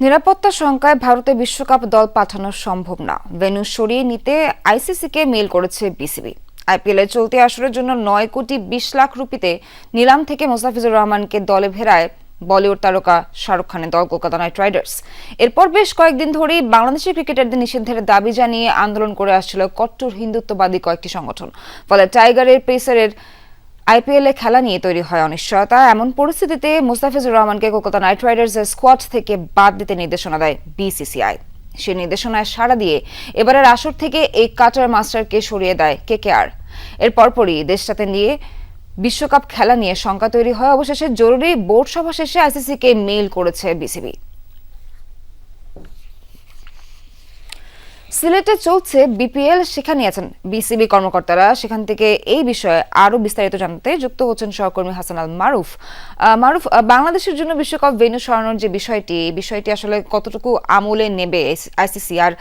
নিরাপত্তা শঙ্কায় ভারতে বিশ্বকাপ দল পাঠানো সম্ভব না। ভেন্যু সরিয়ে নিতে আইসিসিকে মেল করেছে বিসিবি। আইপিএল এর চলতি আসরের জন্য নয় কোটি বিশ লাখ রুপিতে নিলাম থেকে মোস্তাফিজুর রহমানকে দলে ফেরায় বলিউড তারকা শাহরুখ খানের দল কলকাতা নাইট রাইডার্স। এরপর বেশ কয়েকদিন ধরেই বাংলাদেশের ক্রিকেটারদের নিষেধের দাবি জানিয়ে আন্দোলন করে আসছিল কট্টর হিন্দুত্ববাদী কয়েকটি সংগঠন। ফলে টাইগারের পেসারের আইপিএলে খেলা নিয়ে তৈরি হয় অনিশ্চয়তা। এমন পরিস্থিতিতে মুস্তাফিজুর রহমানকে কলকাতা নাইট রাইডার্সের স্কোয়াড থেকে বাদ দিতে নির্দেশনা দেয় বিসিসিআই সে নির্দেশনায় সাড়া দিয়ে এবারের আসর থেকে এই কাটার মাস্টারকে সরিয়ে দেয় কেকেআর এর পরপরই দেশটাতে নিয়ে বিশ্বকাপ খেলা নিয়ে শঙ্কা তৈরি হয়। অবশেষে জরুরি বোর্ড সভা শেষে আইসিসিকে মেইল করেছে বিসিবি সিলেটে চলছে বিপিএল, সেখানে আছেন বিসিবি কর্মকর্তারা। সেখান থেকে এই বিষয়ে আরও বিস্তারিত জানতে যুক্ত হচ্ছেন সহকর্মী হাসান আল মারুফ। মারুফ বাংলাদেশের জন্য বিশ্বকাপ ভেন্যু সরানোর যে বিষয়টি, এই বিষয়টি আসলে কতটুকু আমলে নেবে আইসিসি? আর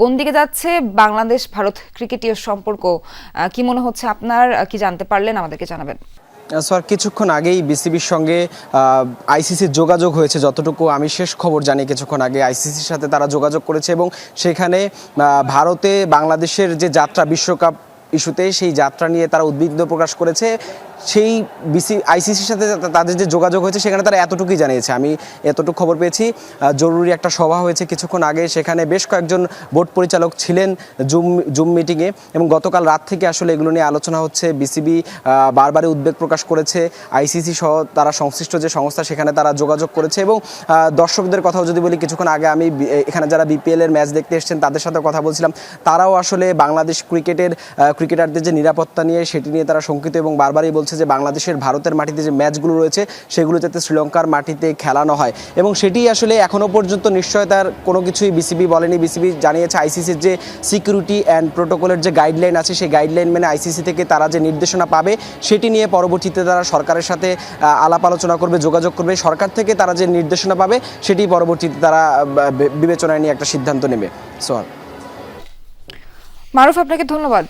কোন দিকে যাচ্ছে বাংলাদেশ ভারত ক্রিকেটীয় সম্পর্ক? কি মনে হচ্ছে আপনার? কি জানতে পারলেন? আমাদেরকে জানাবেন। স্যার, কিছুক্ষণ আগেই বিসিবির সঙ্গে আইসিসির যোগাযোগ হয়েছে, যতটুকু আমি শেষ খবর জানি, কিছুক্ষণ আগে আইসিসির সাথে তারা যোগাযোগ করেছে এবং সেখানে ভারতে বাংলাদেশের যে যাত্রা, বিশ্বকাপ ইস্যুতে সেই যাত্রা নিয়ে তারা উদ্বিগ্ন প্রকাশ করেছে। সেই বিসি, আইসিসির সাথে তাদের যে যোগাযোগ হয়েছে সেখানে তারা এতটুকুই জানিয়েছে। আমি এতটুকু খবর পেয়েছি। জরুরি একটা সভা হয়েছে কিছুক্ষণ আগে। সেখানে বেশ কয়েকজন বোর্ড পরিচালক ছিলেন জুম জুম মিটিংয়ে এবং গতকাল রাত থেকে আসলে এগুলো নিয়ে আলোচনা হচ্ছে। বিসিবি বারবারই উদ্বেগ প্রকাশ করেছে। আইসিসি সহ তারা সংশ্লিষ্ট যে সংস্থা সেখানে তারা যোগাযোগ করেছে এবং দর্শকদের কথাও যদি বলি কিছুক্ষণ আগে আমি এখানে যারা বিপিএল এর ম্যাচ দেখতে এসেছেন তাদের সাথে কথা বলছিলাম। তারাও আসলে বাংলাদেশ ক্রিকেটের ক্রিকেটারদের যে নিরাপত্তা নিয়ে সেটি নিয়ে তারা শঙ্কিত এবং বারবারই বলছে যে বাংলাদেশের ভারতের মাটিতে যে ম্যাচগুলো রয়েছে সেগুলো যাতে শ্রীলঙ্কার মাটিতে খেলানো হয়। এবং সেটি আসলে এখনও পর্যন্ত নিশ্চয়তার কোনো কিছুই বিসিবি বলেনি। বিসিবি জানিয়েছে আইসিসির যে সিকিউরিটি অ্যান্ড প্রোটোকলের যে গাইডলাইন আছে, সেই গাইডলাইন মেনে আইসিসি থেকে তারা যে নির্দেশনা পাবে, সেটি নিয়ে পরবর্তীতে তারা সরকারের সাথে আলাপ আলোচনা করবে, যোগাযোগ করবে। সরকার থেকে তারা যে নির্দেশনা পাবে, সেটি পরবর্তীতে তারা বিবেচনায় নিয়ে একটা সিদ্ধান্ত নেবে। সো মারুফ, আপনাকে ধন্যবাদ।